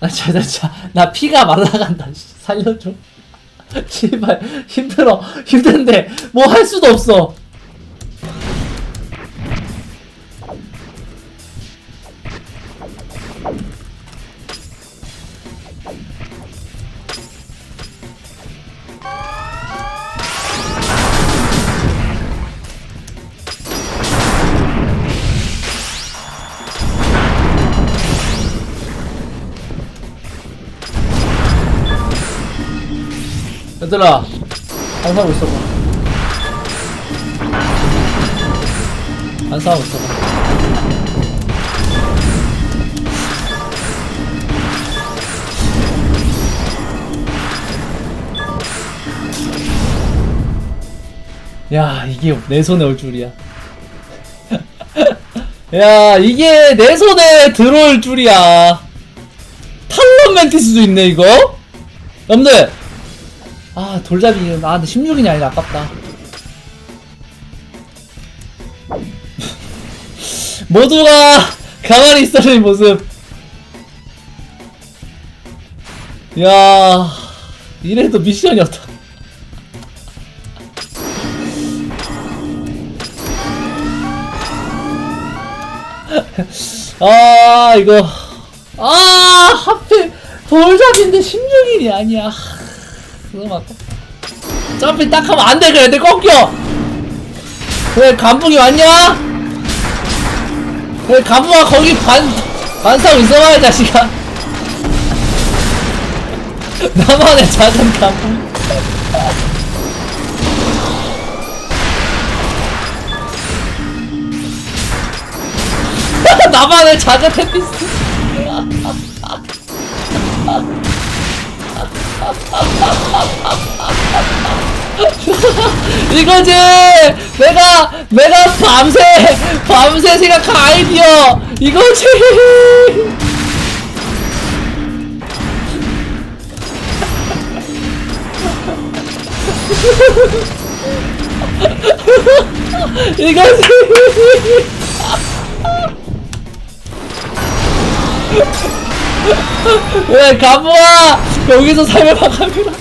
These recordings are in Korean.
아, 자, 나, 자, 나 피가 말라간다. 씨, 살려줘. 씨발, 힘들어. 힘든데, 뭐 할 수도 없어. 얘들아, 안 사고 있어봐. 안 사고 있어봐. 야, 이게 내 손에 올 줄이야. 야, 이게 내 손에 들어올 줄이야. 탈론 멘티스도 있네, 이거? 여러분들, 아 돌잡이 아 근데 16인이 아니라 아깝다. 모두가 가만히 있어주는 모습. 야 이래도 미션이었다. 아 이거. 아 하필 돌잡이인데 16인이 아니야 그거 맞다. 점프 딱 하면 안 돼, 그래. 내 꺾여! 그래, 간풍이 왔냐? 그래, 간풍아, 거기 반, 반사고 있어봐, 이 자식아. 나만의 작은 간풍. 나만의 작은 테피스. 이거지! 내가, 내가 밤새, 밤새 생각한 아이디어! 이거지! 이거지! 왜, 가부아! 여기서 삶을 바꿔주라!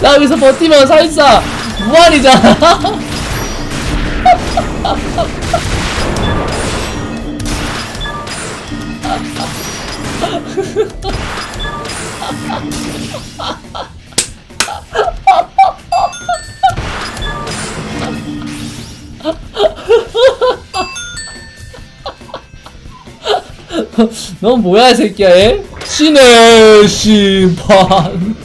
나 여기서 버티면 사실상 무한이잖아. 넌 뭐야 이 새끼야 얘? 신의 심판.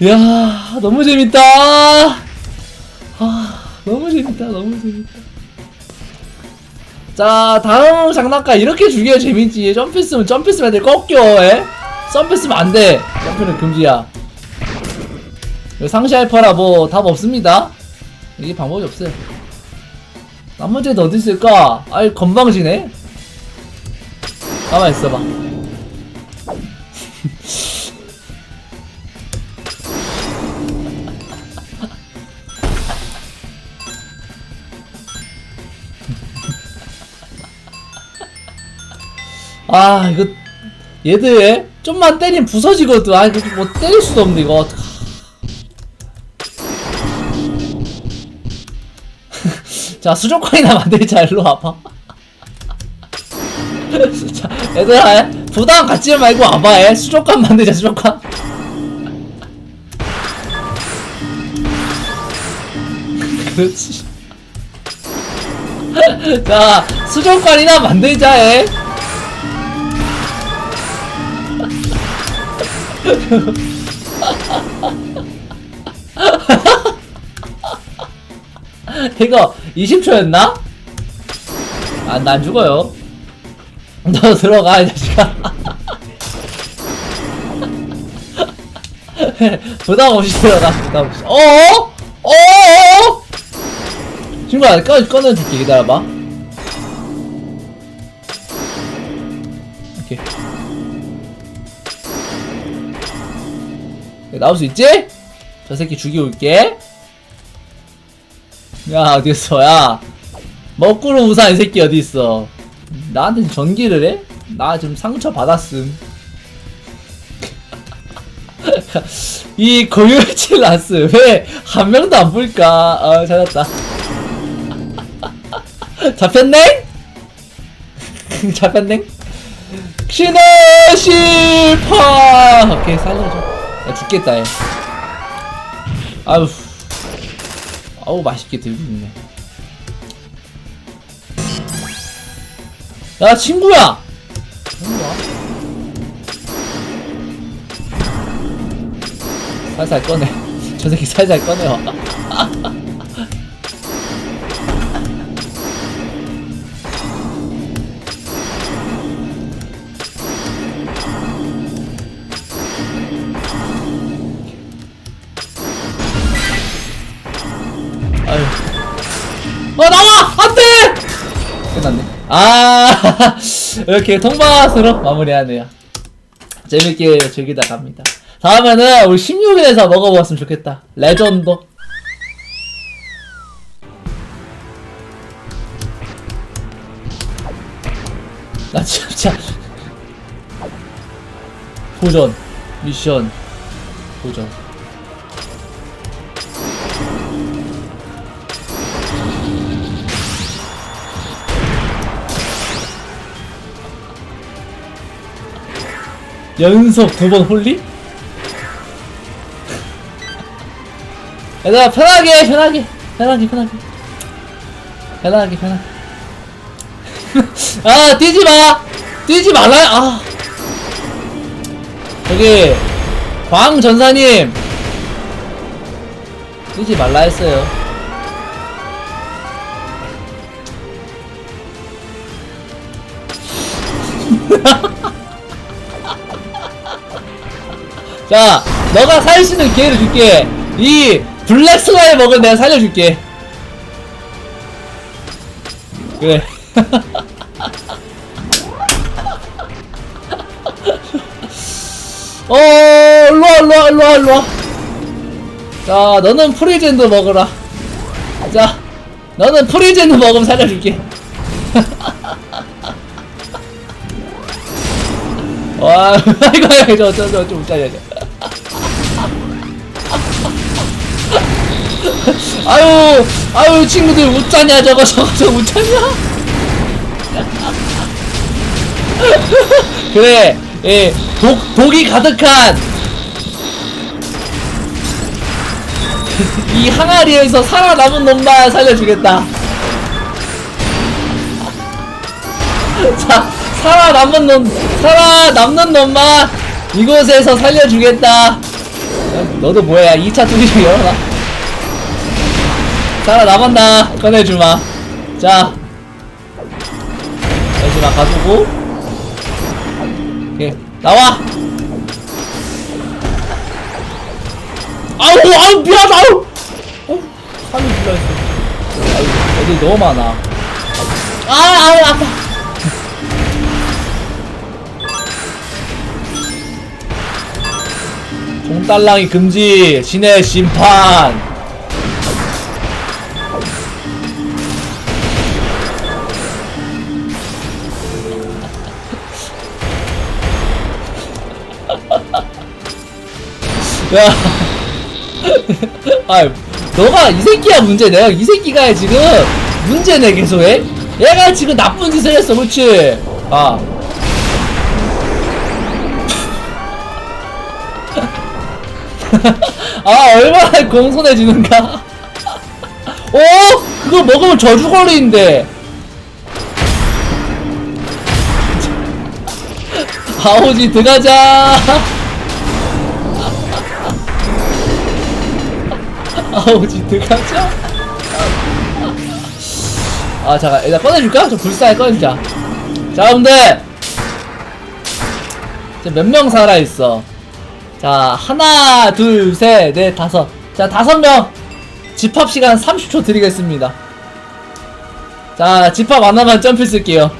야 너무 재밌다. 아 너무 재밌다 너무 재밌다 자 다음 장난감 이렇게 죽여야 재밌지. 점프 쓰면 점프 쓰면 애들 꺾여 에? 점프 쓰면 안돼. 점프는 금지야. 상시 알파라 뭐 답 없습니다. 이게 방법이 없어요. 나머지 애들 어디 있을까? 아이 건방지네. 가만 있어봐 아 이거 얘들 좀만 때리면 부서지거든. 아 이거 뭐 때릴 수도 없네 이거. 자 수족관이나 만들자 일로 와봐. 자 얘들아 부담 갖지 말고 와봐 애 수족관 만들자 수족관. 그렇지. 자 수족관이나 만들자 애 이거 20초였나? 아, 난 죽어요. 너 들어가, 이 자식아. 부담 없이 들어가 부담 없이 어어 어어 친구야 꺼 꺼내줄게 기다려봐 오케이 나올 수 있지? 저 새끼 죽이고 올게 야 어디있어 야 먹구름 우산 이 새끼 어디있어 나한테 전기를 해? 나 지금 상처 받았음 이 고유칠 라스 왜한 명도 안 볼까? 아 찾았다. 잡혔네? 잡혔네? 신의 실파 오케이 살려줘. 야 죽겠다 얘. 아우 아우 맛있게 들고 있네. 야 친구야. 친구야. 살살 꺼내. 저 새끼 살살 꺼내와. 아유. 어 나와! 안돼! 끝났네. 아 이렇게 통과스로 마무리하네요. 재밌게 즐기다 갑니다. 다음에는 우리 16일에서 먹어보았으면 좋겠다. 레전드. 나 진짜 도전 미션 도전. 연속 두 번 홀리? 얘들아 편하게 편하게. 편하게 편하게. 편하게 편하게. 아 뛰지마! 뛰지 말라 아. 여기 광 전사님. 뛰지 말라 했어요 자 너가 살 수 있는 기회를 줄게. 이 블랙 슬라임 먹은 내가 살려줄게. 그래. 어 일로와 일로와 일로와 일로와. 자 너는 프리젠드 먹어라. 자 너는 프리젠드 먹으면 살려줄게. 와 이거 이거 저저저좀 짜야 아유 아유 친구들 웃자냐 저거 저거 저거 웃자냐? 그래 예 독, 독이 가득한 이 항아리에서 살아남은 놈만 살려주겠다. 자 살아남은 놈 살아남는 놈만 이곳에서 살려주겠다. 야, 너도 뭐야? 2차 투기 좀 열어놔? 살아남았나? 꺼내주마. 자. 여기만 가두고. 오케이. 나와! 아우 아우 미안하다 아우! 어? 살이 불러있어. 아유 애들이 너무 많아. 아 아우 아파 종달랑이 금지 신의 심판 야, 아, 너가 이 새끼야 문제. 내가 이 새끼가 지금 문제네 계속해. 얘가 지금 나쁜 짓을 했어, 그렇지? 아. 아, 얼마나 공손해지는가? 어? 그거 먹으면 저주 걸리는데. 아오지 들어가자. 아우지 들어가자. 아 잠깐 일단 꺼내줄까? 좀 불쌍해 꺼내자. 자 여러분들 이제 몇명 살아있어? 자, 하나, 둘, 셋, 넷, 다섯. 자, 다섯 명. 집합 시간 30초 드리겠습니다. 자, 집합 안 하면 점프 쓸게요.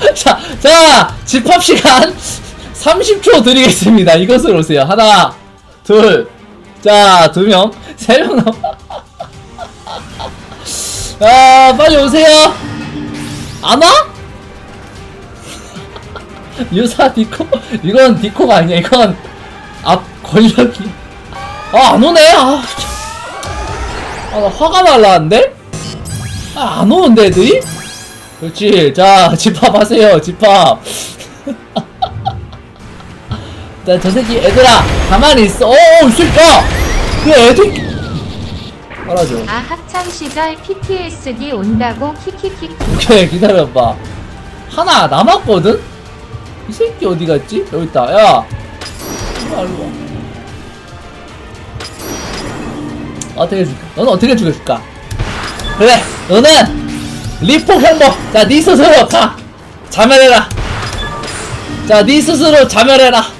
자, 자, 집합 시간 30초 드리겠습니다. 이것으로 오세요. 하나, 둘, 자, 두 명, 세 명 남. 아, 빨리 오세요. 안 와? 유사 디코? 이건 디코가 아니야. 이건 앞 권력이. 아, 안 오네. 아, 참. 아, 나 화가 날라는데? 아, 안 오는데, 애들이? 그렇지. 자, 집합하세요. 집합. 자, 저 새끼, 애들아, 가만히 있어. 오, 이 새끼야! 그 애들. 알아줘. 아 학창 시절 PTSD 온다고 키키키 오케이, 기다려봐. 하나 남았거든? 이 새끼 어디 갔지? 여기 있다. 야! 일로 와. 어떻게 해줄까? 너는 어떻게 죽여줄까? 그래, 너는 리포 홍보. 자, 네 스스로 가. 자멸해라. 자, 네 스스로 자멸해라.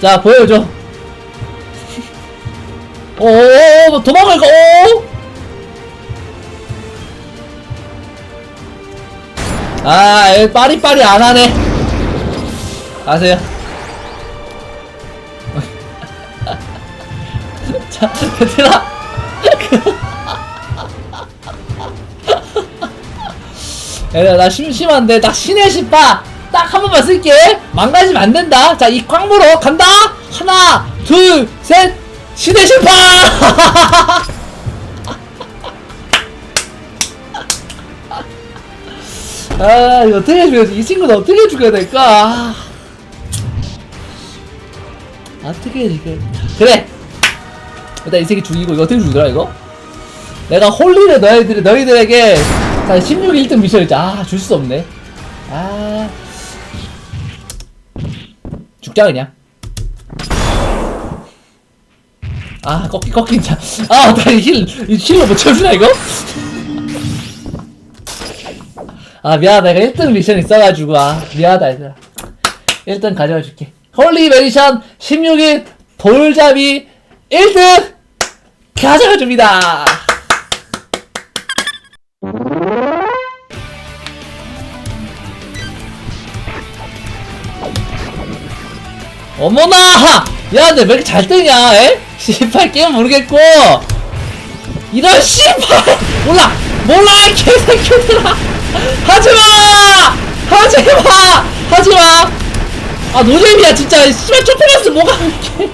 자, 보여줘. 오, 도망갈 거, 오! 아, 얘 빠리빠리 안 하네. 가세요. 자, 얘들아. 얘들아, 나 심심한데, 나 신의 신파 딱한 번만 쓸게. 망가지면 안 된다. 자, 이 광무로 간다. 하나, 둘, 셋. 신의 신파! 아, 이거 어떻게 죽여야 이 친구는 어떻게 죽여야 될까? 아. 어떻게 죽여야 그래! 일단 이 새끼 죽이고, 이거 어떻게 죽이더라, 이거? 내가 홀리를 너희들, 너희들에게, 자, 16 1등 미션 있지. 아, 줄 수 없네. 아. 죽자, 그냥. 아, 꺾기, 꺾기, 자. 아, 나이 힐, 이 힐로 못 채워주나, 이거? 아 미안하다. 내가 1등 미션 있어가지고 아 미안하다 얘들아. 1등 가져가 줄게. 홀리 메디션 16일 돌잡이 1등 가져가 줍니다. 어머나! 야 근데 왜 이렇게 잘 뜨냐 에? 씨발 게임 모르겠고. 이런 씨발! 몰라! 몰라 이 개새끼들아 하지마! 하지마! 하지마! 아 노잼이야 진짜. 씨발 쪼페라스 뭐가 이렇게